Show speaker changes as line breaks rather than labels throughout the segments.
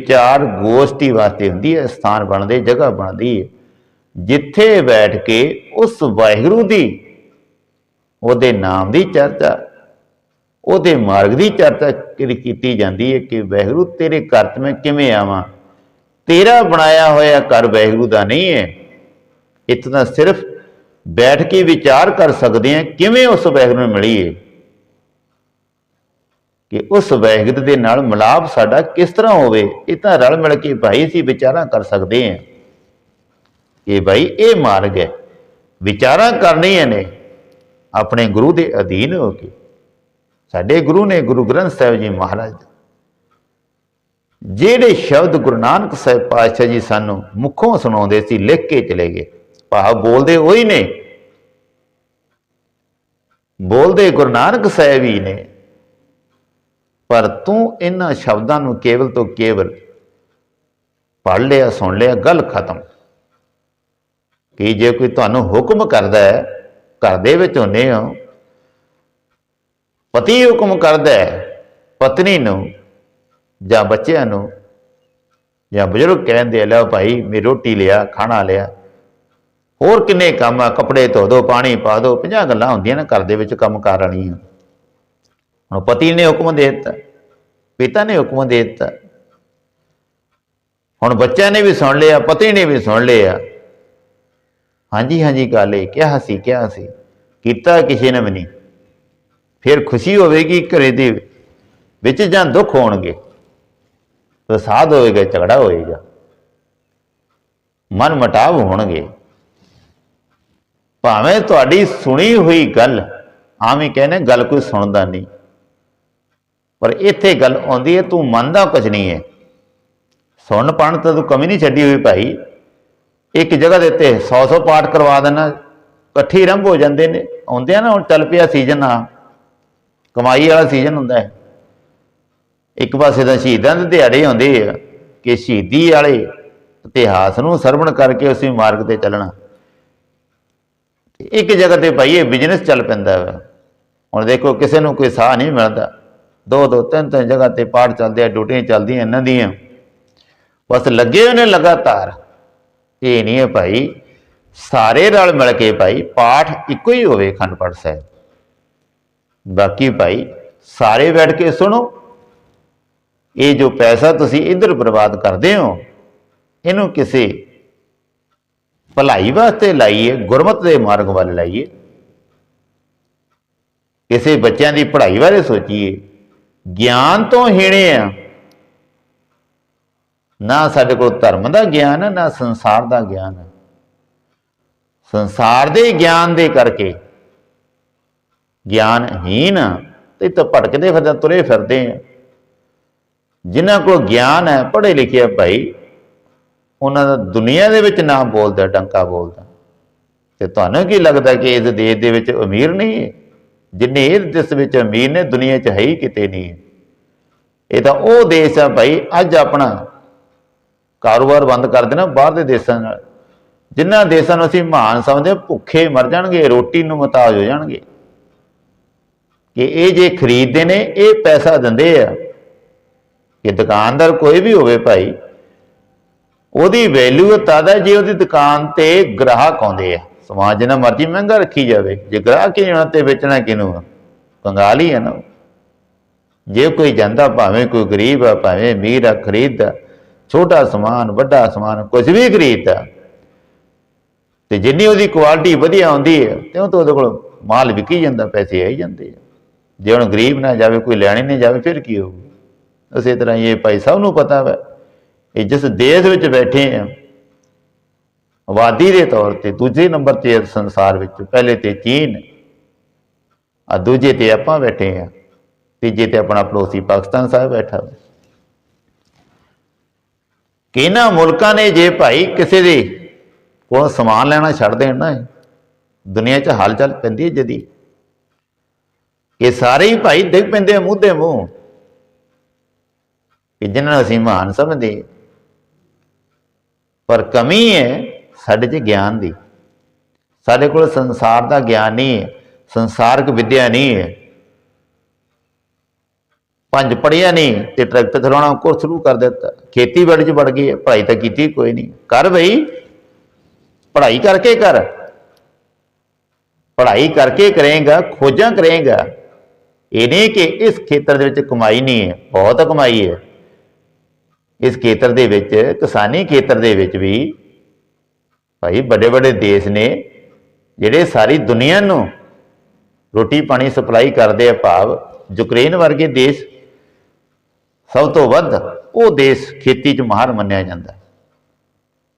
ਵਿਚਾਰ ਗੋਸ਼ਟੀ ਵਾਸਤੇ ਹੁੰਦੀ ਹੈ, ਸਥਾਨ ਬਣਦੇ, ਜਗ੍ਹਾ ਬਣਦੀ ਹੈ। ਜਿੱਥੇ ਬੈਠ ਕੇ ਉਸ ਵਾਹਿਗੁਰੂ ਦੀ, ਉਹਦੇ ਨਾਮ ਦੀ ਚਰਚਾ, ਉਹਦੇ ਮਾਰਗ ਦੀ ਚਰਚਾ ਕੀਤੀ ਜਾਂਦੀ ਹੈ ਕਿ ਵਾਹਿਗੁਰੂ, ਤੇਰੇ ਘਰ 'ਚ ਮੈਂ ਕਿਵੇਂ ਆਵਾਂ? ਤੇਰਾ ਬਣਾਇਆ ਹੋਇਆ ਘਰ ਵਾਹਿਗੁਰੂ ਦਾ ਨਹੀਂ ਹੈ। ਇਤਨਾ ਸਿਰਫ ਬੈਠ ਕੇ ਵਿਚਾਰ ਕਰ ਸਕਦੇ ਹਾਂ, ਕਿਵੇਂ ਉਸ ਵਾਹਿਗੁਰੂ ਨੂੰ ਮਿਲੀਏ? ਕਿ ਉਸ ਵੈਗਤ ਦੇ ਨਾਲ ਮਿਲਾਪ ਸਾਡਾ ਕਿਸ ਤਰ੍ਹਾਂ ਹੋਵੇ, ਇਹ ਤਾਂ ਰਲ ਮਿਲ ਕੇ ਭਾਈ ਅਸੀਂ ਵਿਚਾਰਾਂ ਕਰ ਸਕਦੇ ਹਾਂ। ਕਿ ਭਾਈ ਇਹ ਮਾਰਗ ਹੈ, ਵਿਚਾਰਾਂ ਕਰਨੀਆਂ ਨੇ, ਆਪਣੇ ਗੁਰੂ ਦੇ ਅਧੀਨ ਹੋ ਕੇ। ਸਾਡੇ ਗੁਰੂ ਨੇ ਗੁਰੂ ਗ੍ਰੰਥ ਸਾਹਿਬ ਜੀ ਮਹਾਰਾਜ ਜਿਹੜੇ ਸ਼ਬਦ ਗੁਰੂ ਨਾਨਕ ਸਾਹਿਬ ਪਾਤਸ਼ਾਹ ਜੀ ਸਾਨੂੰ ਮੁੱਖੋਂ ਸੁਣਾਉਂਦੇ ਸੀ, ਲਿਖ ਕੇ ਚਲੇ ਗਏ। ਭਾਵ ਬੋਲਦੇ ਉਹੀ ਨੇ। ਬੋਲਦੇ ਗੁਰੂ ਨਾਨਕ ਸਾਹਿਬ ਹੀ ਨੇ। ਪਰ ਤੂੰ ਇਹਨਾਂ ਸ਼ਬਦਾਂ ਨੂੰ ਕੇਵਲ ਤੋਂ ਕੇਵਲ ਪੜ੍ਹ ਲਿਆ, ਸੁਣ ਲਿਆ, ਗੱਲ ਖਤਮ। ਕਿ ਜੇ ਕੋਈ ਤੁਹਾਨੂੰ ਹੁਕਮ ਕਰਦਾ ਹੈ, ਘਰ ਦੇ ਵਿੱਚ ਹੁੰਦੇ ਹੋ, ਪਤੀ ਹੁਕਮ ਕਰਦਾ ਹੈ, ਪਤਨੀ ਨੂੰ ਜਾਂ ਬੱਚਿਆਂ ਨੂੰ ਜਾਂ ਬਜ਼ੁਰਗ ਕਹਿੰਦੇ ਆ ਲੈ ਭਾਈ ਮੇਰੀ ਰੋਟੀ ਲਿਆ, ਖਾਣਾ ਲਿਆ, ਹੋਰ ਕਿੰਨੇ ਕੰਮ ਆ, ਕੱਪੜੇ ਧੋ ਦੋ, ਪਾਣੀ ਪਾ ਦੋ। 50 ਗੱਲਾਂ ਹੁੰਦੀਆਂ ਨੇ ਘਰ ਦੇ ਵਿੱਚ ਕੰਮ ਕਰ ਵਾਲੀਆਂ ਹੁਣ ਪਤੀ ਨੇ ਹੁਕਮ ਦੇ ਦਿੱਤਾ। ਪਿਤਾ ਨੇ ਹੁਕਮ ਦੇ ਦਿੱਤਾ। ਹੁਣ ਬੱਚਿਆਂ ਨੇ ਵੀ ਸੁਣ ਲਿਆ, ਪਤੀ ਨੇ ਵੀ ਸੁਣ ਲਿਆ। ਹਾਂਜੀ ਹਾਂਜੀ ਕਾਲੇ ਕਿਹਾ ਸੀ ਕਿਹਾ ਸੀ। ਕੀਤਾ ਕਿਸੇ ਨੇ ਵੀ ਨਹੀਂ। ਫਿਰ ਖੁਸ਼ੀ ਹੋਵੇਗੀ ਘਰੇ ਦੇ ਵਿੱਚ ਜਾਂ ਦੁੱਖ ਹੋਣਗੇ। ਪ੍ਰਸਾਦ ਹੋਏਗਾ ਝਗੜਾ ਹੋਏਗਾ ਮਨ ਮਟਾਵ ਹੋਣਗੇ। ਭਾਵੇਂ ਤੁਹਾਡੀ ਸੁਣੀ ਹੋਈ ਗੱਲ, ਆਵੇਂ ਕਹਿੰਦੇ, ਗੱਲ ਕੋਈ ਸੁਣਦਾ ਨਹੀਂ। ਪਰ ਇੱਥੇ ਗੱਲ ਆਉਂਦੀ ਹੈ, ਤੂੰ ਮੰਨਦਾ ਕੁਝ ਨਹੀਂ ਹੈ। ਸੁਣ ਪਣ ਤਾਂ ਤੂੰ ਕਮੀ ਨਹੀਂ ਛੱਡੀ ਹੋਈ ਭਾਈ। ਇੱਕ ਜਗ੍ਹਾ ਦੇ ਉੱਤੇ 100 100 ਪਾਠ ਕਰਵਾ ਦੇਣਾ, ਇਕੱਠੀ ਰੰਭ ਹੋ ਜਾਂਦੇ ਨੇ। ਆਉਂਦੇ ਆ ਨਾ, ਹੁਣ ਚੱਲ ਪਿਆ ਸੀਜ਼ਨ ਆ। ਕਮਾਈ ਵਾਲਾ ਸੀਜ਼ਨ ਹੁੰਦਾ ਹੈ। ਇੱਕ ਪਾਸੇ ਤਾਂ ਸ਼ਹੀਦਾਂ ਦੇ ਦਿਹਾੜੇ ਆਉਂਦੇ ਆ, ਕਿ ਸ਼ਹੀਦੀ ਵਾਲੇ ਇਤਿਹਾਸ ਨੂੰ ਸਰਵਣ ਕਰਕੇ ਉਸੇ ਮਾਰਗ ਤੇ ਚੱਲਣਾ। ਇੱਕ ਜਗ੍ਹਾ ਤੇ ਭਾਈ ਇਹ ਬਿਜ਼ਨਸ ਚੱਲ ਪੈਂਦਾ ਵਾ। ਹੁਣ ਦੇਖੋ, ਕਿਸੇ ਨੂੰ ਕੋਈ ਸਾਹ ਨਹੀਂ ਮਿਲਦਾ। ਦੋ ਦੋ ਤਿੰਨ ਤਿੰਨ ਜਗ੍ਹਾ ਤੇ ਪਾਠ ਚੱਲਦੇ ਆ, ਡਿਊਟੀਆਂ ਚੱਲਦੀਆਂ ਇਹਨਾਂ ਦੀਆਂ। ਬਸ ਲੱਗੇ ਹੋਏ ਨੇ ਲਗਾਤਾਰ। ਇਹ ਨਹੀਂ ਹੈ ਭਾਈ, ਸਾਰੇ ਰਲ ਮਿਲ ਕੇ ਭਾਈ ਪਾਠ ਇੱਕੋ ਹੀ ਹੋਵੇ ਅਖੰਡ ਪਾਠ ਸਾਹਿਬ। ਬਾਕੀ ਭਾਈ ਸਾਰੇ ਬੈਠ ਕੇ ਸੁਣੋ। ਇਹ ਜੋ ਪੈਸਾ ਤੁਸੀਂ ਇੱਧਰ ਬਰਬਾਦ ਕਰਦੇ ਹੋ, ਇਹਨੂੰ ਕਿਸੇ ਭਲਾਈ ਵਾਸਤੇ ਲਾਈਏ, ਗੁਰਮਤ ਦੇ ਮਾਰਗ ਵੱਲ ਲਾਈਏ। ਕਿਸੇ ਬੱਚਿਆਂ ਦੀ ਪੜ੍ਹਾਈ ਬਾਰੇ ਸੋਚੀਏ। ਗਿਆਨ ਤੋਂ ਹੀਣੇ ਆ। ਨਾ ਸਾਡੇ ਕੋਲ ਧਰਮ ਦਾ ਗਿਆਨ ਹੈ ਨਾ ਸੰਸਾਰ ਦਾ ਗਿਆਨ ਹੈ ਸੰਸਾਰ ਦੇ ਗਿਆਨ ਦੇ ਕਰਕੇ ਗਿਆਨਹੀਨ ਆ, ਤੇ ਤਾਂ ਭਟਕਦੇ ਫਿਰਦੇ ਤੁਰੇ ਫਿਰਦੇ ਆ। ਜਿਨ੍ਹਾਂ ਕੋਲ ਗਿਆਨ ਹੈ ਪੜ੍ਹੇ ਲਿਖੇ ਆ ਭਾਈ ਉਹਨਾਂ ਦਾ ਦੁਨੀਆ ਦੇ ਵਿੱਚ ਨਾ ਬੋਲਦਾ ਡੰਕਾ ਬੋਲਦਾ। ਤੇ ਤੁਹਾਨੂੰ ਕੀ ਲੱਗਦਾ ਕਿ ਇਸ ਦੇਸ਼ ਦੇ ਵਿੱਚ ਅਮੀਰ ਨਹੀਂ ਹੈ? ਜਿੰਨੇ ਇਸ ਦੇਸ਼ ਵਿੱਚ ਅਮੀਰ ਨੇ ਦੁਨੀਆ 'ਚ ਹੈ ਹੀ ਕਿਤੇ ਨਹੀਂ। ਇਹ ਤਾਂ ਉਹ ਦੇਸ਼ ਆ ਭਾਈ ਅੱਜ ਆਪਣਾ ਕਾਰੋਬਾਰ ਬੰਦ ਕਰ ਦੇਣਾ ਬਾਹਰ ਦੇ ਦੇਸ਼ਾਂ ਨਾਲ। ਜਿਨ੍ਹਾਂ ਦੇਸ਼ਾਂ ਨੂੰ ਅਸੀਂ ਮਹਾਨ ਸਮਝਦੇ ਹਾਂ, ਭੁੱਖੇ ਮਰ ਜਾਣਗੇ ਰੋਟੀ ਨੂੰ ਮਤਾਜ ਹੋ ਜਾਣਗੇ। ਕਿ ਇਹ ਜੇ ਖਰੀਦਦੇ ਨੇ ਇਹ ਪੈਸਾ ਦਿੰਦੇ ਆ। ਕਿ ਦੁਕਾਨਦਾਰ ਕੋਈ ਵੀ ਹੋਵੇ ਭਾਈ ਉਹਦੀ ਵੈਲਿਊ ਤਦ ਹੈ ਜੇ ਉਹਦੀ ਦੁਕਾਨ ਤੇ ਗ੍ਰਾਹਕ ਆਉਂਦੇ ਆ। ਸਮਾਜ ਜਿੰਨਾ ਮਰਜ਼ੀ ਮਹਿੰਗਾ ਰੱਖੀ ਜਾਵੇ, ਜੇ ਗ੍ਰਾਹਕ ਹੀ ਹੋਣਾ ਤੇ ਵੇਚਣਾ ਕਿਹਨੂੰ ਆ ਕੰਗਾਲ ਹੀ ਹੈ ਨਾ ਉਹ। ਜੇ ਕੋਈ ਜਾਂਦਾ ਭਾਵੇਂ ਕੋਈ ਗਰੀਬ ਆ, ਭਾਵੇਂ ਅਮੀਰ ਆ, ਖਰੀਦਦਾ, ਛੋਟਾ ਸਮਾਨ, ਵੱਡਾ ਸਮਾਨ ਕੁਝ ਵੀ ਖਰੀਦਦਾ, ਤੇ ਜਿੰਨੀ ਉਹਦੀ ਕੁਆਲਿਟੀ ਵਧੀਆ ਆਉਂਦੀ ਹੈ ਤੇ ਉਹ ਤੋਂ ਉਹਦੇ ਕੋਲ ਮਾਲ ਵਿਕੀ ਜਾਂਦਾ, ਪੈਸੇ ਆਈ ਜਾਂਦੇ ਆ। ਜੇ ਹੁਣ ਗਰੀਬ ਨਾ ਜਾਵੇ, ਕੋਈ ਲੈਣੇ ਨਹੀਂ ਜਾਵੇ, ਫਿਰ ਕੀ ਹੋਊ? ਉਸੇ ਤਰ੍ਹਾਂ ਹੀ ਇਹ ਭਾਈ ਸਭ ਨੂੰ ਪਤਾ ਵਾ, ਇਹ ਜਿਸ ਦੇਸ਼ ਵਿੱਚ ਬੈਠੇ ਆ ਆਬਾਦੀ ਦੇ ਤੌਰ ਤੇ ਦੂਜੇ ਨੰਬਰ ਤੇ ਹੈ ਸੰਸਾਰ ਵਿੱਚ ਪਹਿਲੇ ਤੇ ਚੀਨ ਆ ਦੂਜੇ ਤੇ ਆਪਾਂ ਬੈਠੇ ਆ ਤੀਜੇ ਤੇ ਆਪਣਾ ਪੜੋਸੀ ਪਾਕਿਸਤਾਨ ਸਾਹਿਬ ਬੈਠਾ ਵਾ ਇਹਨਾਂ ਮੁਲਕਾਂ ਨੇ ਜੇ ਭਾਈ ਕਿਸੇ ਦੇ ਕੋਲ ਸਮਾਨ ਲੈਣਾ ਛੱਡ ਦੇਣ ਨਾ ਦੁਨੀਆ 'ਚ ਹਲਚਲ ਪੈਂਦੀ ਹੈ ਜਦੀ। ਇਹ ਸਾਰੇ ਹੀ ਭਾਈ ਡਿੱਗ ਪੈਂਦੇ ਆ ਮੂੰਹ ਦੇ ਮੂੰਹ। ਕਿ ਜਿਨ੍ਹਾਂ ਨੂੰ ਅਸੀਂ ਮਹਾਨ ਸਮਝਦੇ ਪਰ ਕਮੀ ਹੈ ਸਾਡੇ 'ਚ ਗਿਆਨ ਦੀ। ਸਾਡੇ ਕੋਲ ਸੰਸਾਰ ਦਾ ਗਿਆਨ ਨਹੀਂ ਹੈ, ਸੰਸਾਰਕ ਵਿਦਿਆ ਨਹੀਂ ਹੈ। ਪੰਜ ਪੜਿਆ ਨਹੀਂ ਤੇ ਟਰੈਕਟਰ ਚਲਾਉਣਾ ਕੋਰਸ ਸ਼ੁਰੂ ਕਰ ਦਿੱਤਾ। ਖੇਤੀਬਾੜੀ 'ਚ ਵੜ ਗਈ ਹੈ, ਪੜ੍ਹਾਈ ਤਾਂ ਕੀਤੀ ਕੋਈ ਨਹੀਂ। ਕਰ ਬਈ, ਪੜ੍ਹਾਈ ਕਰਕੇ ਕਰ। ਪੜ੍ਹਾਈ ਕਰਕੇ ਕਰੇਗਾ, ਖੋਜਾਂ ਕਰੇਗਾ। ਇਹ ਨਹੀਂ ਕਿ ਇਸ ਖੇਤਰ ਦੇ ਵਿੱਚ ਕਮਾਈ ਨਹੀਂ ਹੈ, ਬਹੁਤ ਕਮਾਈ ਹੈ। ਇਸ ਖੇਤਰ ਦੇ ਵਿੱਚ, ਕਿਸਾਨੀ ਖੇਤਰ ਦੇ ਵਿੱਚ ਵੀ ਭਾਈ, ਵੱਡੇ ਵੱਡੇ ਦੇਸ਼ ਨੇ ਜਿਹੜੇ ਸਾਰੀ ਦੁਨੀਆ ਨੂੰ ਰੋਟੀ ਪਾਣੀ ਸਪਲਾਈ ਕਰਦੇ ਆ ਭਾਵ, ਯੂਕਰੇਨ ਵਰਗੇ ਦੇਸ਼, ਸਭ ਤੋਂ ਵੱਧ ਉਹ ਦੇਸ਼ ਖੇਤੀ 'ਚ ਮਾਹਰ ਮੰਨਿਆ ਜਾਂਦਾ।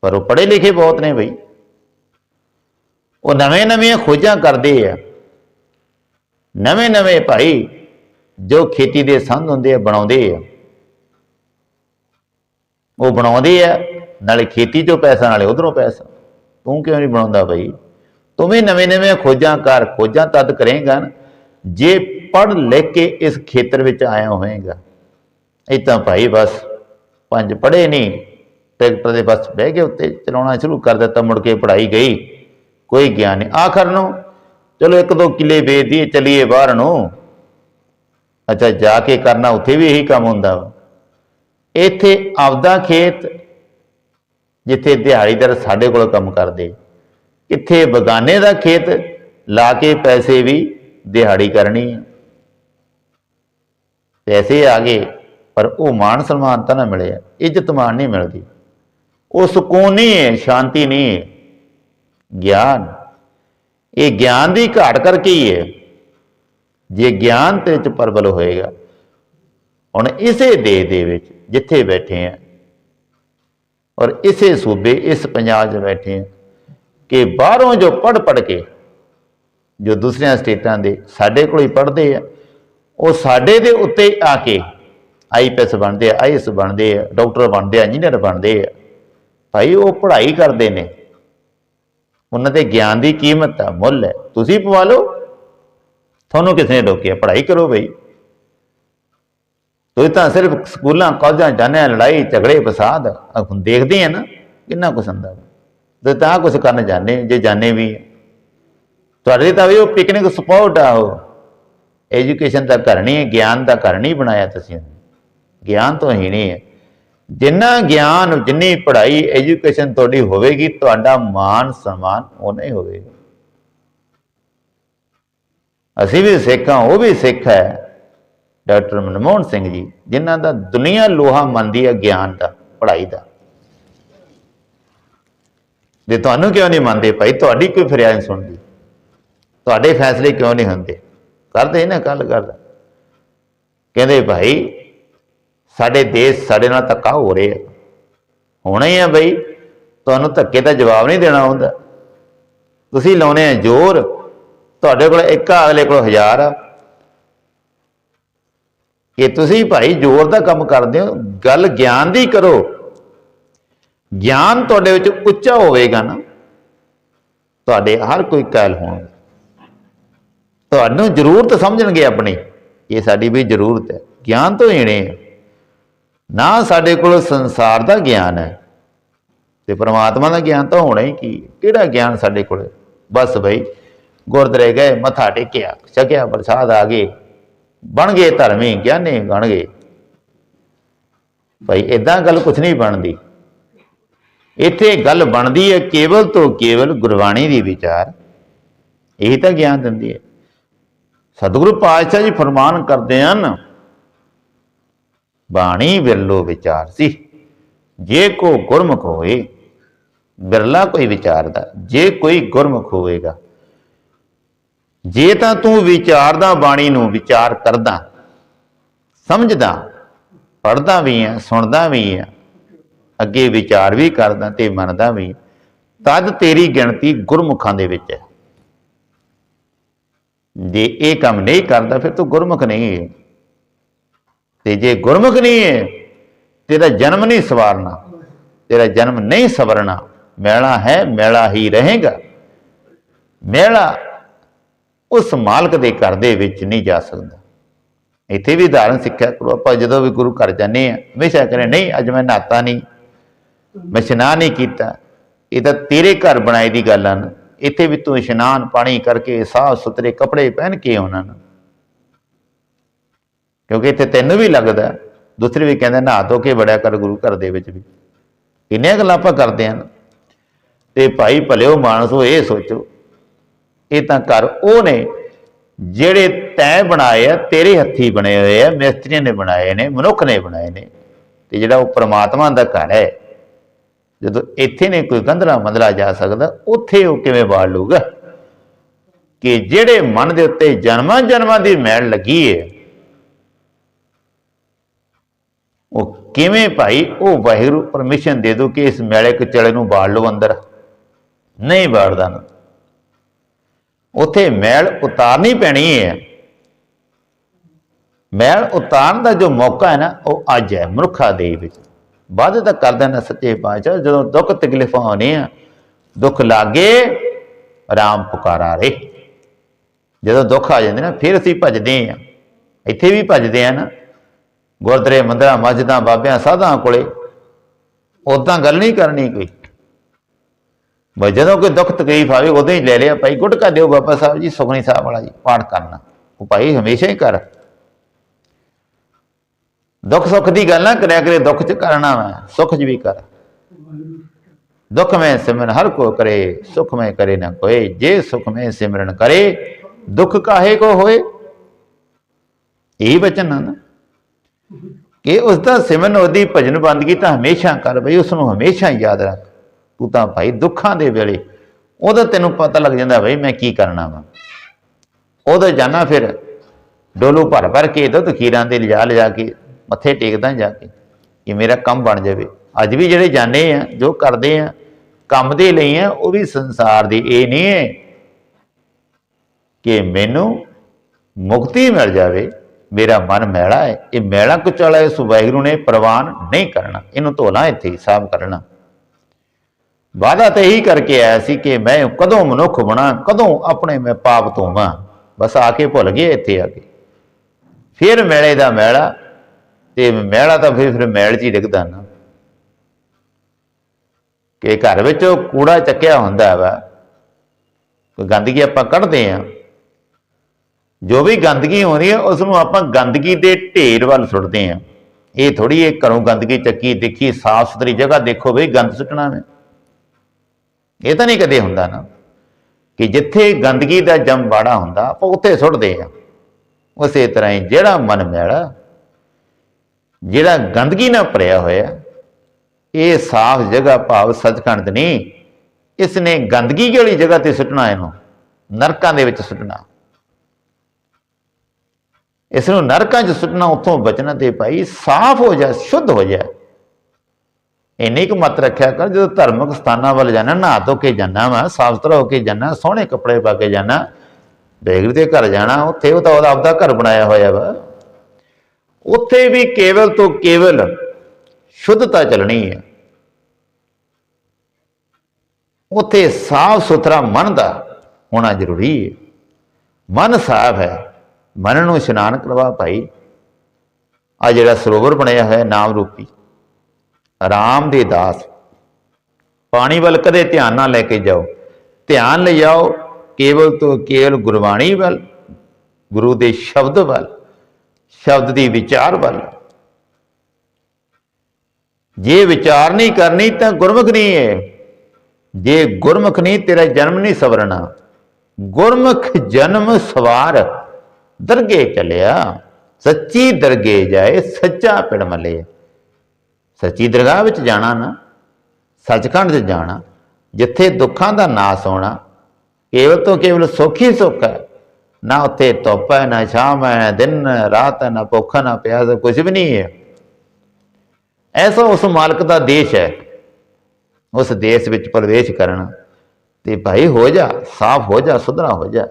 ਪਰ ਉਹ ਪੜ੍ਹੇ ਲਿਖੇ ਬਹੁਤ ਨੇ ਬਈ। ਉਹ ਨਵੇਂ ਨਵੀਆਂ ਖੋਜਾਂ ਕਰਦੇ ਆ। ਨਵੇਂ ਨਵੇਂ ਭਾਈ, ਜੋ ਖੇਤੀ ਦੇ ਸੰਦ ਹੁੰਦੇ ਆ, ਬਣਾਉਂਦੇ ਆ। ਉਹ ਬਣਾਉਂਦੇ ਆ, ਨਾਲੇ ਖੇਤੀ ਚੋਂ ਪੈਸਾ, ਨਾਲੇ ਉਧਰੋਂ ਪੈਸਾ। ਤੂੰ ਕਿਉਂ ਨਹੀਂ ਬਣਾਉਂਦਾ ਬਈ? ਤੂੰ ਵੀ ਨਵੇਂ ਨਵੇਂ ਖੋਜਾਂ ਕਰ, ਖੋਜਾਂ ਤਦ ਕਰੇਗਾ ਜੇ ਪੜ੍ਹ ਲਿਖ ਕੇ ਇਸ ਖੇਤਰ ਵਿੱਚ ਆਇਆ ਹੋਏਗਾ। ਇਹ ਤਾਂ ਭਾਈ ਬਸ ਪੰਜ ਪੜ੍ਹੇ ਨਹੀਂ, ਟਰੈਕਟਰ ਦੇ ਬਸ ਬਹਿ ਕੇ ਉੱਤੇ ਚਲਾਉਣਾ ਸ਼ੁਰੂ ਕਰ ਦਿੱਤਾ, ਮੁੜ ਕੇ ਪੜ੍ਹਾਈ ਗਈ, ਕੋਈ ਗਿਆਨ ਨਹੀਂ। ਆਖਰ ਨੂੰ ਚਲੋ ਇੱਕ ਦੋ ਕਿੱਲੇ ਵੇਚ ਦੀਏ ਚਲੀਏ ਬਾਹਰ ਨੂੰ। ਅੱਛਾ, ਜਾ ਕੇ ਕਰਨਾ, ਉੱਥੇ ਵੀ ਇਹੀ ਕੰਮ ਹੁੰਦਾ ਵਾ। ਇੱਥੇ ਆਪਦਾ ਖੇਤ ਜਿੱਥੇ ਦਿਹਾੜੀਦਾਰ ਸਾਡੇ ਕੋਲ ਕੰਮ ਕਰਦੇ। ਕਿੱਥੇ ਬਗਾਨੇ ਦਾ ਖੇਤ ਲਾ ਕੇ ਪੈਸੇ ਵੀ ਦਿਹਾੜੀ ਕਰਨੀ ਹੈ ਪੈਸੇ ਆ ਗਏ, ਪਰ ਉਹ ਮਾਣ ਸਨਮਾਨ ਤਾਂ ਨਾ ਮਿਲਿਆ ਇੱਜ਼ਤ ਮਾਣ ਨਹੀਂ ਮਿਲਦੀ। ਉਹ ਸਕੂਨ ਨਹੀਂ ਹੈ, ਸ਼ਾਂਤੀ ਨਹੀਂ ਹੈ। ਗਿਆਨ, ਇਹ ਗਿਆਨ ਦੀ ਘਾਟ ਕਰਕੇ ਹੀ ਹੈ। ਜੇ ਗਿਆਨ ਤੇ ਚ ਪਰਬਲ ਹੋਏਗਾ, ਹੁਣ ਇਸੇ ਦੇਹ ਦੇ ਵਿੱਚ ਜਿੱਥੇ ਬੈਠੇ ਆ ਔਰ ਇਸੇ ਸੂਬੇ, ਇਸ ਪੰਜਾਬ 'ਚ ਬੈਠੇ ਆ ਕਿ ਬਾਹਰੋਂ ਜੋ ਪੜ ਪੜ ਕੇ, ਜੋ ਦੂਸਰੀਆਂ ਸਟੇਟਾਂ ਦੇ ਸਾਡੇ ਕੋਲ ਹੀ ਪੜ੍ਹਦੇ ਆ, ਉਹ ਸਾਡੇ ਦੇ ਉੱਤੇ ਆ ਕੇ ਆਈਪੀਐਸ ਬਣਦੇ ਆ ਆਈਐਸ ਬਣਦੇ ਆ, ਡਾਕਟਰ ਬਣਦੇ ਆ, ਇੰਜੀਨੀਅਰ ਬਣਦੇ ਆ। ਭਾਈ ਉਹ ਪੜ੍ਹਾਈ ਕਰਦੇ ਨੇ। ਉਹਨਾਂ ਦੇ ਗਿਆਨ ਦੀ ਕੀਮਤ ਆ, ਮੁੱਲ ਹੈ। ਤੁਸੀਂ ਪਵਾ ਲਓ। ਤੁਹਾਨੂੰ ਕਿਸੇ ਨੇ ਰੋਕਿਆ? ਪੜ੍ਹਾਈ ਕਰੋ ਬਈ। ਤੁਸੀਂ ਤਾਂ ਸਿਰਫ ਸਕੂਲਾਂ, ਕਾਲਜਾਂ ਜਾਂਦੇ ਆ, ਲੜਾਈ, ਝਗੜੇ, ਫਸਾਦ ਹੁਣ ਦੇਖਦੇ ਆ ਨਾ, ਕਿੰਨਾ ਕੁਛ ਹੁੰਦਾ ਤੇ ਤਾਂ ਕੁਛ ਕਰਨ ਜਾਂਦੇ, ਜੇ ਜਾਣੇ ਵੀ ਆ। ਤੁਹਾਡੇ ਤਾਂ ਵੀ ਉਹ ਪਿਕਨਿਕ ਸਪੌਟ ਆ ਉਹ। ਐਜੂਕੇਸ਼ਨ ਦਾ ਕਰਨੀ ਹੈ ਗਿਆਨ ਦਾ ਘਰ ਨਹੀਂ ਬਣਾਇਆ ਤੁਸੀਂ ਗਿਆਨ ਤੋਂ ਹੀ ਨਹੀਂ ਹੈ ਜਿੰਨਾ ਗਿਆਨ, ਜਿੰਨੀ ਪੜ੍ਹਾਈ ਐਜੂਕੇਸ਼ਨ ਤੁਹਾਡੀ ਹੋਵੇਗੀ, ਤੁਹਾਡਾ ਮਾਨ ਸਨਮਾਨ ਉਨਾ ਹੀ ਹੋਵੇਗਾ। ਅਸੀਂ ਵੀ ਸਿੱਖ ਹਾਂ, ਉਹ ਵੀ ਸਿੱਖ ਹੈ। ਡਾਕਟਰ ਮਨਮੋਹਨ ਸਿੰਘ ਜੀ, ਜਿਨ੍ਹਾਂ ਦਾ ਦੁਨੀਆ ਲੋਹਾ ਮੰਨਦੀ ਹੈ ਗਿਆਨ ਦਾ, ਪੜ੍ਹਾਈ ਦਾ। ਜੇ ਤੁਹਾਨੂੰ ਕਿਉਂ ਨਹੀਂ ਮੰਨਦੇ ਭਾਈ, ਤੁਹਾਡੀ ਕੋਈ ਫਰਿਆਦ ਸੁਣਦੀ। ਤੁਹਾਡੇ ਫੈਸਲੇ ਕਿਉਂ ਨਹੀਂ ਹੁੰਦੇ? ਕਰਦੇ ਨਾ ਕੱਲ ਕਰਦਾ ਕਹਿੰਦੇ ਭਾਈ, ਸਾਡੇ ਦੇਸ਼ ਸਾਡੇ ਨਾਲ ਧੱਕਾ ਹੋ ਰਿਹਾ ਹੋਣਾ ਹੀ ਆ ਬਈ ਤੁਹਾਨੂੰ ਧੱਕੇ ਦਾ ਜਵਾਬ ਨਹੀਂ ਦੇਣਾ ਹੁੰਦਾ। ਤੁਸੀਂ ਲਾਉਨੇ ਆ ਜ਼ੋਰ, ਤੁਹਾਡੇ ਕੋਲ ਇੱਕ ਅਗਲੇ ਕੋਲ ਹਜ਼ਾਰ ਆ। ਕਿ ਤੁਸੀਂ ਭਾਈ ਜ਼ੋਰ ਦਾ ਕੰਮ ਕਰਦੇ ਹੋ, ਗੱਲ ਗਿਆਨ ਦੀ ਕਰੋ। ਗਿਆਨ ਤੁਹਾਡੇ ਵਿੱਚ ਉੱਚਾ ਹੋਵੇਗਾ ਨਾ। ਤੁਹਾਡੇ ਹਰ ਕੋਈ ਕਾਇਲ ਹੋਣਗੇ ਤੁਹਾਨੂੰ ਜ਼ਰੂਰਤ ਸਮਝਣਗੇ ਆਪਣੀ। ਇਹ ਸਾਡੀ ਵੀ ਜ਼ਰੂਰਤ ਹੈ। ਗਿਆਨ ਤੋਂ ਹੀ ਨੇ ਨਾ ਸਾਡੇ ਕੋਲ ਸੰਸਾਰ ਦਾ ਗਿਆਨ ਹੈ। ਤੇ ਪ੍ਰਮਾਤਮਾ ਦਾ ਗਿਆਨ ਤਾਂ ਹੋਣਾ ਹੀ ਕੀ ਕਿਹੜਾ ਗਿਆਨ ਸਾਡੇ ਕੋਲ ਬਸ ਬਈ ਗੁਰਦੁਆਰੇ ਗਏ, ਮੱਥਾ ਟੇਕਿਆ, ਛਕਿਆ, ਪ੍ਰਸਾਦ ਆ ਗਏ। ਬਣ ਗਏ ਧਰਮੀ, ਗਿਆਨੀ ਬਣ ਗਏ। ਭਾਈ ਇਦਾਂ ਗੱਲ ਕੁਛ ਨਹੀਂ ਬਣਦੀ। ਇੱਥੇ ਗੱਲ ਬਣਦੀ ਹੈ ਕੇਵਲ ਤੋਂ ਕੇਵਲ ਗੁਰਬਾਣੀ ਦੀ ਵਿਚਾਰ। ਇਹ ਤਾਂ ਗਿਆਨ ਦਿੰਦੀ ਹੈ। ਸਤਿਗੁਰੂ ਪਾਤਸ਼ਾਹ ਜੀ ਫਰਮਾਨ ਕਰਦੇ ਹਨ, ਬਾਣੀ ਵਿਰਲੋ ਵਿਚਾਰ ਸੀ। ਜੇ ਕੋ ਗੁਰਮੁਖ ਹੋਏ, ਵਿਰਲਾ ਕੋਈ ਵਿਚਾਰਦਾ ਜੇ ਕੋਈ ਗੁਰਮੁਖ ਹੋਵੇਗਾ ਜੇ ਤਾਂ ਤੂੰ ਵਿਚਾਰਦਾ ਬਾਣੀ ਨੂੰ ਵਿਚਾਰ ਕਰਦਾ, ਸਮਝਦਾ ਪੜਦਾ ਵੀ ਆ ਸੁਣਦਾ ਵੀ ਆ ਅੱਗੇ ਵਿਚਾਰ ਵੀ ਕਰਦਾ ਤੇ ਮੰਨਦਾ ਵੀ ਤਦ ਤੇਰੀ ਗਿਣਤੀ ਗੁਰਮੁਖਾਂ ਦੇ ਵਿੱਚ ਹੈ। ਜੇ ਇਹ ਕੰਮ ਨਹੀਂ ਕਰਦਾ, ਫਿਰ ਤੂੰ ਗੁਰਮੁਖ ਨਹੀਂ ਹੈ। ਤੇ ਜੇ ਗੁਰਮੁਖ ਨਹੀਂ ਹੈ, ਤੇਰਾ ਜਨਮ ਨਹੀਂ ਸਵਾਰਨਾ, ਤੇਰਾ ਜਨਮ ਨਹੀਂ ਸਵਰਨਾ, ਮੇਲਾ ਹੈ, ਮੇਲਾ ਹੀ ਰਹੇਗਾ। ਮੇਲਾ ਉਸ ਮਾਲਕ ਦੇ ਘਰ ਦੇ ਵਿੱਚ ਨਹੀਂ ਜਾ ਸਕਦਾ। ਇੱਥੇ ਵੀ ਧਾਰਨ ਸਿੱਖਿਆ ਕਰੋ, ਆਪਾਂ ਜਦੋਂ ਵੀ ਗੁਰੂ ਘਰ ਜਾਂਦੇ ਆ ਹਮੇਸ਼ਾ ਕਹਿੰਦੇ, ਨਹੀਂ, ਅੱਜ ਮੈਂ ਨਾਤਾ ਨਹੀਂ, ਮੈਂ ਇਸ਼ਨਾਨ ਨਹੀਂ ਕੀਤਾ। ਇਹ ਤਾਂ ਤੇਰੇ ਘਰ ਬਣਾਈ ਦੀ ਗੱਲ ਹਨ। ਇੱਥੇ ਵੀ ਤੂੰ ਇਸ਼ਨਾਨ ਪਾਣੀ ਕਰਕੇ ਸਾਫ਼ ਸੁਥਰੇ ਕੱਪੜੇ ਪਹਿਨ ਕੇ ਉਹਨਾਂ ਨੂੰ। ਕਿਉਂਕਿ ਇੱਥੇ ਤੈਨੂੰ ਵੀ ਲੱਗਦਾ, ਦੂਸਰੇ ਵੀ ਕਹਿੰਦੇ, ਨਹਾ ਧੋ ਕੇ ਵੜਿਆ ਕਰ ਗੁਰੂ ਘਰ ਦੇ ਵਿੱਚ ਵੀ। ਕਿੰਨੀਆਂ ਗੱਲਾਂ ਆਪਾਂ ਕਰਦੇ ਹਾਂ ਨਾ। ਤੇ ਭਾਈ ਭਲਿਓ ਮਾਨਸੋ ਇਹ ਸੋਚੋ ਇਹ ਤਾਂ ਘਰ ਉਹ ਨੇ ਜਿਹੜੇ ਤੈਂ ਬਣਾਏ ਆ, ਤੇਰੇ ਹੱਥੀ ਬਣੇ ਹੋਏ ਆ, ਮਿਸਤਰੀਆਂ ਨੇ ਬਣਾਏ ਨੇ, ਮਨੁੱਖ ਨੇ ਬਣਾਏ ਨੇ। ਤੇ ਜਿਹੜਾ ਉਹ ਪ੍ਰਮਾਤਮਾ ਦਾ ਘਰ ਹੈ, ਜਦੋਂ ਇੱਥੇ ਨੇ ਕੋਈ ਗੰਧਲਾ ਮੰਦਲਾ ਜਾ ਸਕਦਾ, ਉੱਥੇ ਉਹ ਕਿਵੇਂ ਬਾੜ ਲੂਗਾ ਕਿ ਜਿਹੜੇ ਮਨ ਦੇ ਉੱਤੇ ਜਨਮਾਂ ਜਨਮਾਂ ਦੀ ਮੈਲ ਲੱਗੀ ਹੈ ਉਹ ਕਿਵੇਂ ਭਾਈ, ਉਹ ਵਾਹਿਗੁਰੂ ਪਰਮਿਸ਼ਨ ਦੇ ਦੋ ਕਿ ਇਸ ਮੈਲੇ ਕਚਲੇ ਨੂੰ ਬਾੜ ਲਓ ਅੰਦਰ। ਨਹੀਂ ਬਾੜਦਾ ਨਾ। ਉਥੇ ਮੈਲ ਉਤਾਰਨੀ ਪੈਣੀ ਹੈ। ਮੈਲ ਉਤਾਰਨ ਦਾ ਜੋ ਮੌਕਾ ਹੈ ਨਾ, ਉਹ ਅੱਜ ਹੈ, ਮਨੁੱਖਾ ਦੇ ਵਿੱਚ। ਵਾਅਦੇ ਤਾਂ ਕਰਦਾ ਨਾ ਸੱਚੇ ਪਾਤਸ਼ਾਹ, ਜਦੋਂ ਦੁੱਖ ਤਕਲੀਫਾਂ ਆਉਣੇ ਆ ਦੁੱਖ ਲਾਗੇ, ਆਰਾਮ ਪੁਕਾਰਾ ਰੇ ਜਦੋਂ ਦੁੱਖ ਆ ਜਾਂਦੇ ਨਾ, ਫਿਰ ਅਸੀਂ ਭਜਦੇ ਆ ਇੱਥੇ ਵੀ ਭਜਦੇ ਆ ਨਾ, ਗੁਰਦੁਆਰੇ, ਮੰਦਰਾਂ, ਮਸਜਿਦਾਂ, ਬਾਬਿਆਂ, ਸਾਧਾਂ ਕੋਲੇ। ਉਦਾਂ ਗੱਲ ਨਹੀਂ ਕਰਨੀ ਕੋਈ। ਬਈ ਜਦੋਂ ਕੋਈ ਦੁੱਖ ਤਕਲੀਫ ਆਵੇ, ਉਦੋਂ ਹੀ ਲੈ ਲਿਆ ਭਾਈ। ਗੁਟਕਾ ਦਿਓ ਬਾਬਾ ਸਾਹਿਬ ਜੀ ਸੁਖਣੀ ਸਾਹਿਬ ਵਾਲਾ ਜੀ, ਪਾਠ ਕਰਨਾ। ਉਹ ਭਾਈ ਹਮੇਸ਼ਾ ਹੀ ਕਰ। ਦੁੱਖ ਸੁੱਖ ਦੀ ਗੱਲ ਨਾ ਕਰਿਆ ਕਰੇ, ਦੁੱਖ ਚ ਕਰਨਾ ਵਾ। ਸੁੱਖ ਚ ਵੀ ਕਰ। ਦੁੱਖ ਮੈਂ ਸਿਮਰਨ ਹਰ ਕੋ ਕਰੇ, ਸੁਖ ਮੈਂ ਕਰੇ ਨਾ ਕੋਏ ਜੇ ਸੁਖ ਮੈਂ ਸਿਮਰਨ ਕਰੇ, ਦੁੱਖ ਕਾਹੇ ਕੋ ਹੋਏ? ਇਹ ਬਚਨ ਆ ਨਾ। ਕਿ ਉਸ ਦਾ ਸਿਮਰਨ, ਉਹਦੀ ਭਜਨ ਬੰਦਗੀ ਤਾਂ ਹਮੇਸ਼ਾ ਕਰ। ਬਈ ਉਸ ਨੂੰ ਹਮੇਸ਼ਾ ਯਾਦ ਰੱਖ। ਤੂੰ ਤਾਂ ਭਾਈ ਦੁੱਖਾਂ ਦੇ ਵੇਲੇ ਉਹਦਾ ਤੈਨੂੰ ਪਤਾ ਲੱਗ ਜਾਂਦਾ ਬਈ ਮੈਂ ਕੀ ਕਰਨਾ ਵਾ। ਉਹਦਾ ਜਾਣਾ ਫਿਰ ਡੋਲੂ ਭਰ ਭਰ ਕੇ ਦੁੱਧ ਖੀਰਾਂ ਦੇ ਲਿਜਾ ਲਿਜਾ ਕੇ ਮੱਥੇ ਟੇਕਦਾ ਜਾ ਕੇ ਕਿ ਮੇਰਾ ਕੰਮ ਬਣ ਜਾਵੇ। ਅੱਜ ਵੀ ਜਿਹੜੇ ਜਾਣੇ ਆ, ਜੋ ਕਰਦੇ ਆ, ਕੰਮ ਦੇ ਲਈ ਆ, ਉਹ ਵੀ ਸੰਸਾਰ ਦੀ ਇਹ ਨਹੀਂ ਹੈ ਕਿ ਮੈਨੂੰ ਮੁਕਤੀ ਮਿਲ ਜਾਵੇ। ਮੇਰਾ ਮਨ ਮੈਲਾ ਹੈ। ਇਹ ਮੈਲਾ ਕੁਚਲਾ ਇਸ ਵਾਹਿਗੁਰੂ ਨੇ ਪ੍ਰਵਾਨ ਨਹੀਂ ਕਰਨਾ। ਇਹਨੂੰ ਧੋਣਾ ਇੱਥੇ ਹੀ, ਸਾਫ਼ ਕਰਨਾ। ਵਾਦਾ ਤਾਂ ਇਹੀ ਕਰਕੇ ਆਇਆ ਸੀ ਕਿ ਮੈਂ ਕਦੋਂ ਮਨੁੱਖ ਬਣਾ, ਕਦੋਂ ਆਪਣੇ ਮੈਂ ਪਾਪ ਧੋਵਾਂ ਬਸ ਆ ਕੇ ਭੁੱਲ ਗਏ ਇੱਥੇ ਆ ਕੇ। ਫਿਰ ਮੈਲੇ ਦਾ ਮੈਲਾ, ਤੇ ਮੈਲਾ ਤਾਂ ਫਿਰ ਫਿਰ ਮੈਲ 'ਚ ਹੀ ਡਿੱਗਦਾ ਨਾ। ਕਿ ਘਰ ਵਿੱਚ ਕੂੜਾ ਚੱਕਿਆ ਹੁੰਦਾ ਵਾ, ਕੋਈ ਗੰਦਗੀ ਆਪਾਂ ਕੱਢਦੇ ਆ। ਜੋ ਵੀ ਗੰਦਗੀ ਆਉਂਦੀ ਹੈ ਉਸ ਨੂੰ ਆਪਾਂ ਗੰਦਗੀ ਦੇ ਢੇਰ ਵੱਲ ਸੁੱਟਦੇ ਆ। ਇਹ ਥੋੜੀ ਇਹ ਘਰੋਂ ਗੰਦਗੀ ਚੱਕੀ, ਦੇਖੀ ਸਾਫ਼ ਸੁਥਰੀ ਜਗ੍ਹਾ ਦੇਖੋ ਬਈ, ਗੰਦ ਸੁੱਟਣਾ ਵੇ। ਇਹ ਤਾਂ ਨਹੀਂ ਕਦੇ ਹੁੰਦਾ ਨਾ ਕਿ ਜਿੱਥੇ ਗੰਦਗੀ ਦਾ ਜੰਮ ਬਾੜਾ ਹੁੰਦਾ, ਆਪਾਂ ਉੱਥੇ ਸੁੱਟਦੇ ਆ ਉਸੇ ਤਰ੍ਹਾਂ ਹੀ ਜਿਹੜਾ ਮਨ ਮੈਲਾ ਜਿਹੜਾ ਗੰਦਗੀ ਨਾਲ ਭਰਿਆ ਹੋਇਆ, ਇਹ ਸਾਫ਼ ਜਗ੍ਹਾ ਭਾਵ ਸੱਚਖੰਡ ਨਹੀਂ। ਇਸ ਨੇ ਗੰਦਗੀ ਵਾਲੀ ਜਗ੍ਹਾ ਤੇ ਸੁੱਟਣਾ ਇਹਨੂੰ, ਨਰਕਾਂ ਦੇ ਵਿੱਚ ਸੁੱਟਣਾ। ਇਸ ਨੂੰ ਨਰਕਾਂ 'ਚ ਸੁੱਟਣਾ, ਉੱਥੋਂ ਬਚਣਾ ਤੇ ਭਾਈ ਸਾਫ਼ ਹੋ ਜਾ ਸ਼ੁੱਧ ਹੋ ਜਾ ਇੰਨੀ ਕੁ ਮਤ ਰੱਖਿਆ ਕਰ, ਜਦੋਂ ਧਾਰਮਿਕ ਸਥਾਨਾਂ ਵੱਲ ਜਾਣਾ ਨਹਾ ਧੋ ਕੇ ਜਾਣਾ ਵਾ, ਸਾਫ਼ ਸੁਥਰਾ ਹੋ ਕੇ ਜਾਣਾ ਸੋਹਣੇ ਕੱਪੜੇ ਪਾ ਕੇ ਜਾਣਾ ਬੇਗਰ ਦੇ ਘਰ ਜਾਣਾ, ਉੱਥੇ ਉਹ ਤਾਂ ਉਹਦਾ ਆਪਦਾ ਘਰ ਬਣਾਇਆ ਹੋਇਆ ਵਾ। ਉੱਥੇ ਵੀ ਕੇਵਲ ਤੋਂ ਕੇਵਲ ਸ਼ੁੱਧਤਾ ਚੱਲਣੀ ਹੈ ਉੱਥੇ ਸਾਫ਼ ਸੁਥਰਾ ਮਨ ਦਾ ਹੋਣਾ ਜ਼ਰੂਰੀ ਹੈ ਮਨ ਸਾਫ਼ ਹੈ, ਮਨ ਨੂੰ ਇਸ਼ਨਾਨ ਕਰਵਾ ਭਾਈ। ਆ ਜਿਹੜਾ ਸਰੋਵਰ ਬਣਿਆ ਹੋਇਆ ਨਾਮ ਰੂਪੀ। ਰਾਮ ਦੇ ਦਾਸ। ਪਾਣੀ ਵੱਲ ਕਦੇ ਧਿਆਨ ਨਾ ਲੈ ਕੇ ਜਾਓ। ਧਿਆਨ ਲੈ ਕੇਵਲ ਤੋਂ ਕੇਵਲ ਗੁਰਬਾਣੀ ਵੱਲ, ਗੁਰੂ ਦੇ ਸ਼ਬਦ ਵੱਲ, ਸ਼ਬਦ ਦੀ ਵਿਚਾਰ ਵੱਲ। ਜੇ ਵਿਚਾਰ ਨਹੀਂ ਕਰਨੀ ਤਾਂ ਗੁਰਮੁਖ ਨਹੀਂ ਹੈ ਜੇ ਗੁਰਮੁਖ ਨਹੀਂ, ਤੇਰਾ ਜਨਮ ਨਹੀਂ ਸਵਰਨਾ ਗੁਰਮੁਖ ਜਨਮ ਸਵਾਰ, ਦਰਗੇ ਚਲਿਆ। ਸੱਚੀ ਦਰਗੇ ਜਾਏ, ਸੱਚਾ ਪਿੜ ਮਲੇ ਸੱਚੀ ਦਰਗਾਹ ਵਿੱਚ ਜਾਣਾ ਨਾ ਸੱਚਖੰਡ 'ਚ ਜਾਣਾ ਜਿੱਥੇ ਦੁੱਖਾਂ ਦਾ ਨਾਸ ਹੋਣਾ ਕੇਵਲ ਤੋਂ ਕੇਵਲ ਸੁੱਖ ਹੀ ਸੁੱਖ ਹੈ। ਨਾ ਉੱਥੇ ਧੁੱਪ ਹੈ ਨਾ ਸ਼ਾਮ ਹੈ ਦਿਨ ਰਾਤ ਹੈ ਨਾ ਭੁੱਖ ਨਾ ਪਿਆਸ ਹੈ, ਕੁਝ ਵੀ ਨਹੀਂ ਹੈ। ਐਸਾ ਉਸ ਮਾਲਕ ਦਾ ਦੇਸ਼ ਹੈ ਉਸ ਦੇਸ਼ ਵਿੱਚ ਪ੍ਰਵੇਸ਼ ਕਰਨਾ ਤੇ ਭਾਈ ਹੋ ਜਾ ਸਾਫ਼ ਹੋ ਜਾ ਸੁਧਰਾ ਹੋ ਜਾ।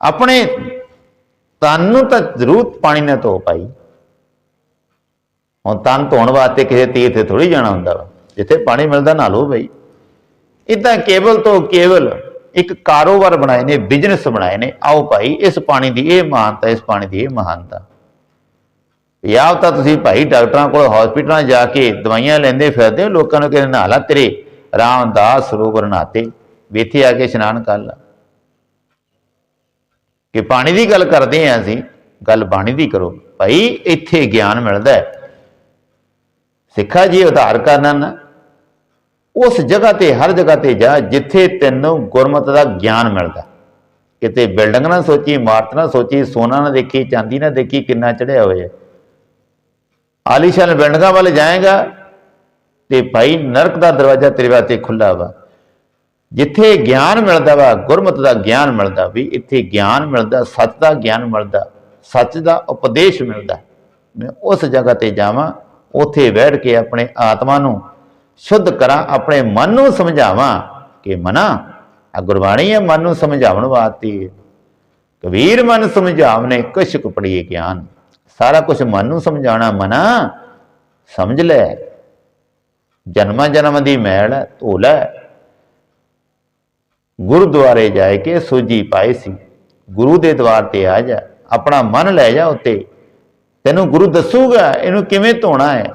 ਆਪਣੇ ਤਨ ਨੂੰ ਤਾਂ ਜ਼ਰੂਰ ਪਾਣੀ ਨਾਲ ਧੋ ਪਾਈ ਹੁਣ ਤਨ ਧੋਣ ਵਾਸਤੇ ਕਿਸੇ ਤੀਰਥ ਤੇ ਥੋੜੀ ਜਾਣਾ ਹੁੰਦਾ ਵਾ। ਜਿੱਥੇ ਪਾਣੀ ਮਿਲਦਾ ਨਾ ਲਓ ਬਈ। ਇਦਾਂ ਕੇਵਲ ਤੋਂ ਕੇਵਲ ਇੱਕ ਕਾਰੋਬਾਰ ਬਣਾਏ ਨੇ ਬਿਜ਼ਨਸ ਬਣਾਏ ਨੇ। ਆਓ ਭਾਈ, ਇਸ ਪਾਣੀ ਦੀ ਇਹ ਮਹਾਨਤਾ, ਇਸ ਪਾਣੀ ਦੀ ਇਹ ਮਹਾਨਤਾ। ਜਾਂ ਤਾਂ ਤੁਸੀਂ ਭਾਈ ਡਾਕਟਰਾਂ ਕੋਲ ਹਸਪੀਟਲਾਂ ਜਾ ਕੇ ਦਵਾਈਆਂ ਲੈਂਦੇ ਫਿਰਦੇ ਹੋ, ਲੋਕਾਂ ਨੂੰ ਕਹਿੰਦੇ, ਨਹਾ ਤੇਰੇ, ਰਾਮਦਾਸ ਸਰੋਵਰ ਨਹਾਤੇ। ਵੀ ਇੱਥੇ ਆ ਕੇ ਇਸ਼ਨਾਨ ਕਰ ਲਾ। ਕਿ ਪਾਣੀ ਦੀ ਗੱਲ ਕਰਦੇ ਆਂ ਅਸੀਂ, ਗੱਲ ਬਾਣੀ ਦੀ ਕਰੋ। ਭਾਈ, ਇੱਥੇ ਗਿਆਨ ਮਿਲਦਾ ਹੈ। ਸਿੱਖਾ ਜੀ ਉਧਾਰ ਕਰਨ। ਉਸ ਜਗ੍ਹਾ ਤੇ, ਹਰ ਜਗ੍ਹਾ ਤੇ ਜਾ, ਜਿੱਥੇ ਤੈਨੂੰ ਗੁਰਮਤ ਦਾ ਗਿਆਨ ਮਿਲਦਾ। ਕਿਤੇ ਬਿਲਡਿੰਗ ਨਾ ਸੋਚੀ, ਇਮਾਰਤ ਨਾ ਸੋਚੀ, ਸੋਨਾ ਨਾ ਦੇਖੀ, ਚਾਂਦੀ ਨਾ ਦੇਖੀ, ਕਿੰਨਾ ਚੜਿਆ ਹੋਇਆ। ਆਲੀਸ਼ਾਨ ਬਿਲਡਿੰਗਾਂ ਵੱਲ ਜਾਏਗਾ ਤੇ ਭਾਈ ਨਰਕ ਦਾ ਦਰਵਾਜ਼ਾ ਤੇਰੇ ਵਾਸਤੇ ਖੁੱਲਾ ਵਾ। ਜਿੱਥੇ ਗਿਆਨ ਮਿਲਦਾ ਵਾ, ਗੁਰਮਤ ਦਾ ਗਿਆਨ ਮਿਲਦਾ ਵੀ, ਇੱਥੇ ਗਿਆਨ ਮਿਲਦਾ, ਸੱਚ ਦਾ ਗਿਆਨ ਮਿਲਦਾ, ਸੱਚ ਦਾ ਉਪਦੇਸ਼ ਮਿਲਦਾ। ਮੈਂ ਉਸ ਜਗ੍ਹਾ ਤੇ ਜਾਵਾਂ ਉੱਥੇ ਬੈਠ ਕੇ ਆਪਣੇ ਆਤਮਾ ਨੂੰ ਸ਼ੁੱਧ ਕਰਾਂ ਆਪਣੇ ਮਨ ਨੂੰ ਸਮਝਾਵਾਂ ਕਿ ਮਨਾ ਆ ਗੁਰਬਾਣੀ ਹੈ ਮਨ ਨੂੰ ਸਮਝਾਉਣ ਵਾਸਤੇ। ਕਬੀਰ ਮਨ ਸਮਝਾਵਨੇ ਕੁਛ ਕੁਪੜੀਏ ਗਿਆਨ। ਸਾਰਾ ਕੁਝ ਮਨ ਨੂੰ ਸਮਝਾਉਣਾ ਮਨਾ ਸਮਝ ਲੈ। ਜਨਮਾਂ ਜਨਮ ਦੀ ਮੈਲ ਹੈ, ਧੋ ਲੈ ਗੁਰਦੁਆਰੇ ਜਾਏ ਕੇ ਸੋਜੀ ਪਾਏ ਸੀ। ਗੁਰੂ ਦੇ ਦਵਾਰ ਤੇ ਆ ਜਾ ਆਪਣਾ ਮਨ ਲੈ ਜਾ ਉੱਤੇ। ਤੈਨੂੰ ਗੁਰੂ ਦੱਸੂਗਾ ਇਹਨੂੰ ਕਿਵੇਂ ਧੋਣਾ ਹੈ?